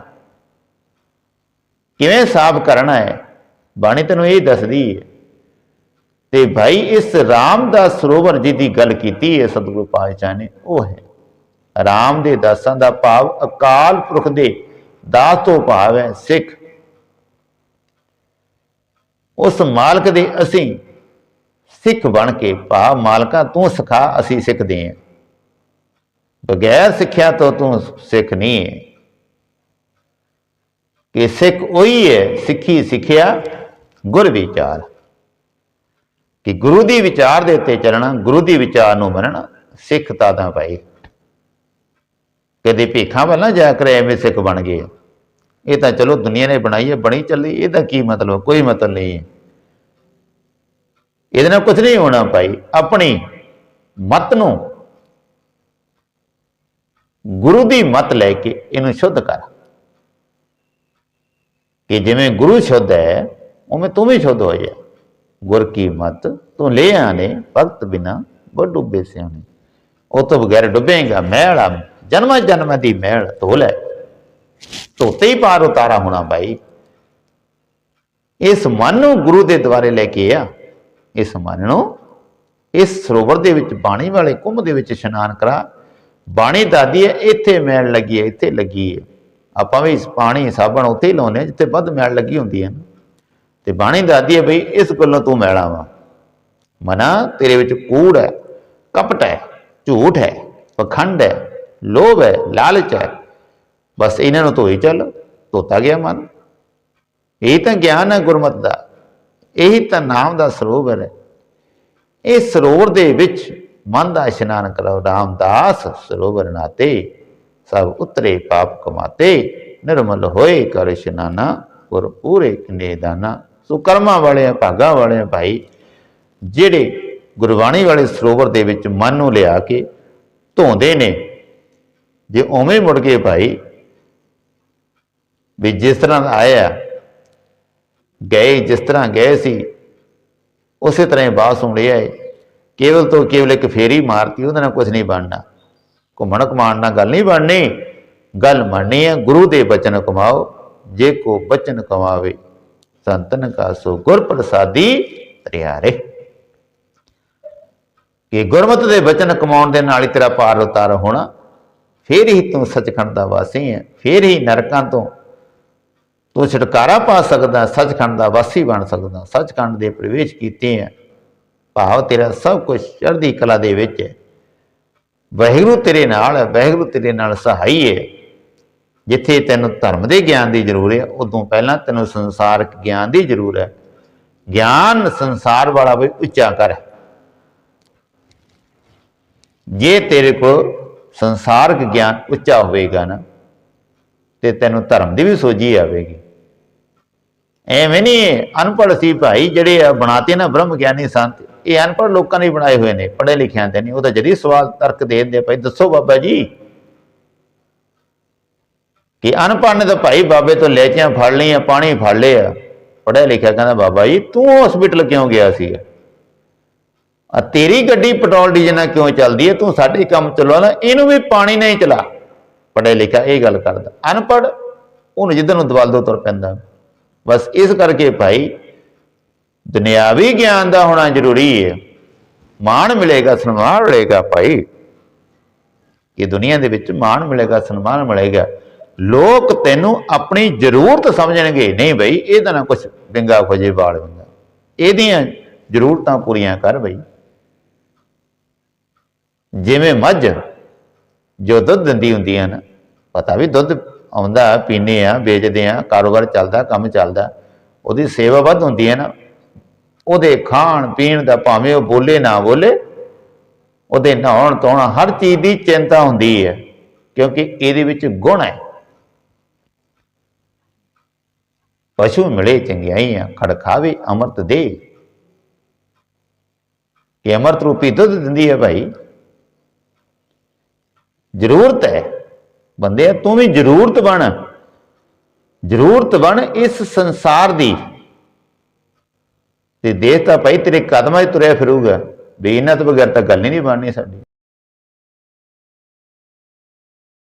ਕਿਵੇਂ ਸਾਫ਼ ਕਰਨਾ ਹੈ? ਬਾਣੀ ਤੈਨੂੰ ਇਹ ਦੱਸਦੀ ਹੈ ਤੇ ਭਾਈ ਇਸ ਰਾਮ ਦਾ ਸਰੋਵਰ ਜਿਹਦੀ ਗੱਲ ਕੀਤੀ ਹੈ, ਸਤਿਗੁਰੂ ਪਾਤਸ਼ਾਹ ਨੇ, ਉਹ ਹੈ। ਰਾਮ ਦੇ ਦਾਸਾਂ ਦਾ ਭਾਵ ਅਕਾਲ ਪੁਰਖ ਦੇ ਦਾਸ ਤੋਂ ਭਾਵ ਹੈ ਸਿੱਖ। ਉਸ ਮਾਲਕ ਦੇ ਅਸੀਂ ਸਿੱਖ ਬਣ ਕੇ ਭਾ ਮਾਲਕਾ ਤੂੰ ਸਿਖਾ ਅਸੀਂ ਸਿੱਖਦੇ ਹਾਂ। ਬਗੈਰ ਸਿੱਖਿਆ ਤੋਂ ਤੂੰ ਸਿੱਖ ਨਹੀਂ ਹੈ। ਕਿ ਸਿੱਖ ਉਹੀ ਹੈ, ਸਿੱਖੀ ਸਿੱਖਿਆ, ਗੁਰ ਵਿਚਾਰ। ਕਿ ਗੁਰੂ ਦੀ ਵਿਚਾਰ ਦੇ ਉੱਤੇ ਚੱਲਣਾ, ਗੁਰੂ ਦੀ ਵਿਚਾਰ ਨੂੰ ਮੰਨਣਾ, ਸਿੱਖ ਤਾਂ ਤਾਂ ਭਾਈ। ਕਦੇ ਭੇਖਾਂ ਵੱਲ ਨਾ ਜਾ ਕਰ, ਐਵੇਂ ਸਿੱਖ ਬਣ ਗਏ। ਇਹ ਤਾਂ ਚਲੋ ਦੁਨੀਆ ਨੇ ਬਣਾਈ ਹੈ, ਬਣੀ ਚੱਲੀ ਇਹਦਾ ਕੀ ਮਤਲਬ, ਕੋਈ ਮਤਲਬ ਨਹੀਂ ਇਹਦੇ ਨਾਲ ਕੁਝ ਨਹੀਂ ਹੋਣਾ ਭਾਈ, ਆਪਣੀ ਮਤ ਨੂੰ ਗੁਰੂ ਦੀ ਮਤ ਲੈ ਕੇ ਇਹਨੂੰ ਸ਼ੁੱਧ ਕਰ। ਕਿ ਜਿਵੇਂ ਗੁਰੂ ਸ਼ੁੱਧ ਹੈ, ਉਵੇਂ ਤੂੰ ਵੀ ਸ਼ੁੱਧ ਹੋ ਜਾ ਗੁਰ ਕੀ ਮਤ, ਤੂੰ ਲੈ ਆਨੇ ਭਗਤ ਬਿਨਾ ਬੜ ਡੁੱਬੇ ਸਿਆਣੇ ਉਹ ਤੋਂ ਬਗੈਰ ਡੁੱਬੇਗਾ ਮਹਿਲ ਆ ਜਨਮ ਜਨਮ ਦੀ ਮਹਿਲ ਧੋ ਲੈ ਧੋਤੇ ਹੀ ਪਾਰ ਉਤਾਰਾ ਹੋਣਾ ਭਾਈ ਇਸ ਮਨ ਨੂੰ ਗੁਰੂ ਦੇ ਦੁਆਰੇ ਲੈ ਕੇ ਆ। ਇਸ ਮਨ ਨੂੰ ਇਸ ਸਰੋਵਰ ਦੇ ਵਿੱਚ, ਬਾਣੀ ਵਾਲੇ ਕੁੰਭ ਦੇ ਵਿੱਚ ਇਸ਼ਨਾਨ ਕਰਾ। ਬਾਣੀ ਦਾਦੀ ਹੈ, ਇੱਥੇ ਮੈਲ ਲੱਗੀ ਹੈ, ਇੱਥੇ ਲੱਗੀ ਹੈ। ਆਪਾਂ ਵੀ ਪਾਣੀ ਸਾਬਣ ਉੱਥੇ ਹੀ ਲਾਉਂਦੇ ਹਾਂ, ਜਿੱਥੇ ਵੱਧ ਮੈਲ ਲੱਗੀ ਹੁੰਦੀ ਹੈ ਨਾ। ਤੇ ਬਾਣੀ ਦਾਦੀ ਹੈ ਬਈ, ਇਸ ਗੱਲੋਂ ਤੂੰ ਮੈਲਾ ਵਾ। ਮਨਾ, ਤੇਰੇ ਵਿੱਚ ਕੂੜ ਹੈ, ਕਪਟ ਹੈ, ਝੂਠ ਹੈ, ਪਖੰਡ ਹੈ, ਲੋਭ ਹੈ, ਲਾਲਚ ਹੈ। ਬਸ ਇਹਨਾਂ ਨੂੰ ਧੋਈ ਚੱਲ, ਧੋਤਾ ਗਿਆ ਮਨ। ਇਹ ਤਾਂ ਗਿਆਨ ਹੈ ਗੁਰਮਤ ਦਾ। ਇਹੀ ਤਾਂ ਨਾਮ ਦਾ ਸਰੋਵਰ ਹੈ। ਇਹ ਸਰੋਵਰ ਦੇ ਵਿੱਚ ਮਨ ਦਾ ਇਸ਼ਨਾਨ ਕਰੋ ਰਾਮਦਾਸ ਸਰੋਵਰ ਨਾਤੇ, ਸਭ ਉਤਰੇ ਪਾਪ ਕਮਾਤੇ, ਨਿਰਮਲ ਹੋਏ ਕਰ ਇਸ਼ਨਾਨਾ ਪੁਰ ਪੂਰੇ ਕਿਨੇ ਦਾਨਾ। ਸੋ ਕਰਮਾਂ ਵਾਲੇ ਆ ਭਾਗਾ ਵਾਲੇ ਭਾਈ, ਜਿਹੜੇ ਗੁਰਬਾਣੀ ਵਾਲੇ ਸਰੋਵਰ ਦੇ ਵਿੱਚ ਮਨ ਨੂੰ ਲਿਆ ਕੇ ਧੋਂਦੇ ਨੇ, ਜੇ ਉਵੇਂ ਮੁੜ ਕੇ ਭਾਈ, ਵੀ ਜਿਸ ਤਰ੍ਹਾਂ ਆਇਆ, ਗਏ, ਜਿਸ ਤਰ੍ਹਾਂ ਗਏ ਸੀ, ਉਸੇ ਤਰ੍ਹਾਂ ਹੀ ਬਾਸ ਹੁੰਦੇ ਆਏ। ਕੇਵਲ ਤੋਂ ਕੇਵਲ ਇੱਕ ਫੇਰੀ ਮਾਰਤੀ, ਉਹਦੇ ਨਾਲ ਕੁਝ ਨਹੀਂ ਬਣਨਾ। ਘੁੰਮਣ ਘਮਾਣ ਨਾਲ ਗੱਲ ਨਹੀਂ ਬਣਨੀ। ਗੱਲ ਮੰਨਣੀ ਹੈ, ਗੁਰੂ ਦੇ ਬਚਨ ਕਮਾਓ ਜੇ ਕੋ ਬਚਨ ਕਮਾਵੇ, ਸੰਤਨ ਕਾ ਸੋ ਗੁਰ ਪ੍ਰਸਾਦੀ ਤਰਿਆਰੇ। ਕਿ ਗੁਰਮਤ ਦੇ ਬਚਨ ਕਮਾਉਣ ਦੇ ਨਾਲ ਹੀ ਤੇਰਾ ਪਾਰ ਉਤਾਰ ਹੋਣਾ, ਫੇਰ ਹੀ ਤੂੰ ਸੱਚਖੰਡ ਦਾ ਵਾਸੀ ਹੈ, ਫੇਰ ਹੀ ਨਰਕਾਂ ਤੋਂ ਤੂੰ ਛੁਟਕਾਰਾ ਪਾ ਸਕਦਾ, ਸੱਚਖੰਡ ਦਾ ਵਾਸੀ ਬਣ ਸਕਦਾ, ਸੱਚਖੰਡ ਦੇ ਪ੍ਰਵੇਸ਼ ਕੀਤੇ ਹੈ। ਭਾਵ ਤੇਰਾ ਸਭ ਕੁਝ ਚੜ੍ਹਦੀ ਕਲਾ ਦੇ ਵਿੱਚ ਹੈ। ਵਾਹਿਗੁਰੂ ਤੇਰੇ ਨਾਲ ਹੈ, ਵਾਹਿਗੁਰੂ ਤੇਰੇ ਨਾਲ ਸਹਾਈ ਹੈ। ਜਿੱਥੇ ਤੈਨੂੰ ਧਰਮ ਦੇ ਗਿਆਨ ਦੀ ਜ਼ਰੂਰ ਹੈ, ਉਦੋਂ ਪਹਿਲਾਂ ਤੈਨੂੰ ਸੰਸਾਰਕ ਗਿਆਨ ਦੀ ਜ਼ਰੂਰ ਹੈ। ਗਿਆਨ ਸੰਸਾਰ ਵਾਲਾ ਵੀ ਉੱਚਾ ਕਰ। ਜੇ ਤੇਰੇ ਕੋਲ ਸੰਸਾਰਕ ਗਿਆਨ ਉੱਚਾ ਹੋਵੇਗਾ ਨਾ, ਤੇ ਤੈਨੂੰ ਧਰਮ ਦੀ ਵੀ ਸੋਝੀ ਆਵੇਗੀ। ਐਵੇਂ ਨਹੀਂ, ਅਨਪੜ੍ਹ ਸੀ ਭਾਈ, ਜਿਹੜੇ ਆ ਬਣਾਤੇ ਨਾ ਬ੍ਰਹਮ ਗਿਆਨੀ ਸੰਤ ਇਹ ਅਨਪੜ੍ਹ ਲੋਕਾਂ ਨੇ ਬਣਾਏ ਹੋਏ ਨੇ, ਪੜ੍ਹੇ ਲਿਖਿਆਂ ਤੇ ਨਹੀਂ ਉਹ ਤਾਂ ਜਦੀ ਸਵਾਲ ਤਰਕ ਦੇ ਦਿੰਦੇ ਭਾਈ, ਦੱਸੋ ਬਾਬਾ ਜੀ। ਕਿ ਅਨਪੜ੍ਹ ਨੇ ਤਾਂ ਭਾਈ ਬਾਬੇ ਤੋਂ ਲੈਚੀਆਂ ਫੜ ਲਈਆਂ, ਪਾਣੀ ਫੜ ਲਿਆ। ਪੜ੍ਹਿਆ ਲਿਖਿਆ ਕਹਿੰਦਾ, ਬਾਬਾ ਜੀ, ਤੂੰ ਹਸਪੀਟਲ ਕਿਉਂ ਗਿਆ ਸੀ? ਆ ਤੇਰੀ ਗੱਡੀ ਪੈਟਰੋਲ ਡੀਜ਼ਲ ਨਾਲ ਕਿਉਂ ਚੱਲਦੀ ਹੈ? ਤੂੰ ਸਾਡੇ ਕੰਮ ਚਲਾ ਨਾ ਇਹਨੂੰ ਵੀ ਪਾਣੀ ਨਹੀਂ ਚਲਾ। ਪੜ੍ਹਿਆ ਲਿਖਿਆ ਇਹ ਗੱਲ ਕਰਦਾ। ਅਨਪੜ੍ਹ, ਉਹਨੂੰ ਜਿੱਧਰ ਨੂੰ ਦਵਾਲ ਦੋ ਤੁਰ ਪੈਂਦਾ। ਬਸ ਇਸ ਕਰਕੇ ਭਾਈ ਦੁਨਿਆਵੀ ਗਿਆਨ ਦਾ ਹੋਣਾ ਜ਼ਰੂਰੀ ਹੈ ਮਾਣ ਮਿਲੇਗਾ, ਸਨਮਾਨ ਮਿਲੇਗਾ ਭਾਈ। ਕਿ ਦੁਨੀਆ ਦੇ ਵਿੱਚ ਮਾਣ ਮਿਲੇਗਾ, ਸਨਮਾਨ ਮਿਲੇਗਾ। ਲੋਕ ਤੈਨੂੰ ਆਪਣੀ ਜ਼ਰੂਰਤ ਸਮਝਣਗੇ। ਨਹੀਂ ਬਈ ਇਹਦਾ ਨਾ ਕੁਝ ਵਿੰਗਾ ਖੋਜੇ ਵਾਲ ਵਿੰਗਾ ਇਹਦੀਆਂ ਜ਼ਰੂਰਤਾਂ ਪੂਰੀਆਂ ਕਰ ਬਈ। ਜਿਵੇਂ ਮੱਝ, ਜੋ ਦੁੱਧ ਦਿੰਦੀ ਹੁੰਦੀ ਹੈ ਨਾ, ਪਤਾ ਵੀ ਦੁੱਧ ਆਉਂਦਾ ਪੀਨੇ ਆ, ਵੇਚਦੇ ਆ, ਕਾਰੋਬਾਰ ਚੱਲਦਾ, ਕੰਮ ਚੱਲਦਾ, ਉਹਦੀ ਸੇਵਾ ਵੱਧ ਹੁੰਦੀ ਹੈ ਨਾ ਉਹਦੇ ਖਾਣ ਪੀਣ ਦਾ ਭਾਵੇਂ ਉਹ ਬੋਲੇ ਨਾ ਬੋਲੇ, ਉਹਦੇ ਨਹਾਉਣ ਧੋਣ ਹਰ ਚੀਜ਼ ਦੀ ਚਿੰਤਾ ਹੁੰਦੀ ਹੈ, ਕਿਉਂਕਿ ਇਹਦੇ ਵਿੱਚ ਗੁਣ ਹੈ। ਪਸ਼ੂ ਮਿਲੇ ਚੰਗਿਆਈਆਂ ਖੜਖਾਵੇ ਅੰਮ੍ਰਿਤ ਦੇ। ਇਹ ਅੰਮ੍ਰਿਤ ਰੂਪੀ ਦੁੱਧ ਦਿੰਦੀ ਹੈ ਭਾਈ। ਜ਼ਰੂਰਤ ਹੈ। ਬੰਦੇ ਤੂੰ ਵੀ ਜ਼ਰੂਰਤ ਬਣ। ਜ਼ਰੂਰਤ ਬਣ ਇਸ ਸੰਸਾਰ ਦੀ। ਤੇ ਦੇਖ ਤਾਂ ਭਾਈ ਤੇਰੇ ਕਦਮਾਂ 'ਚ ਤੁਰਿਆ ਫਿਰੂਗਾ ਵੀ ਇਹਨਾਂ ਤੋਂ ਬਗੈਰ ਤਾਂ ਗੱਲ ਹੀ ਨਹੀਂ ਬਣਨੀ ਸਾਡੀ।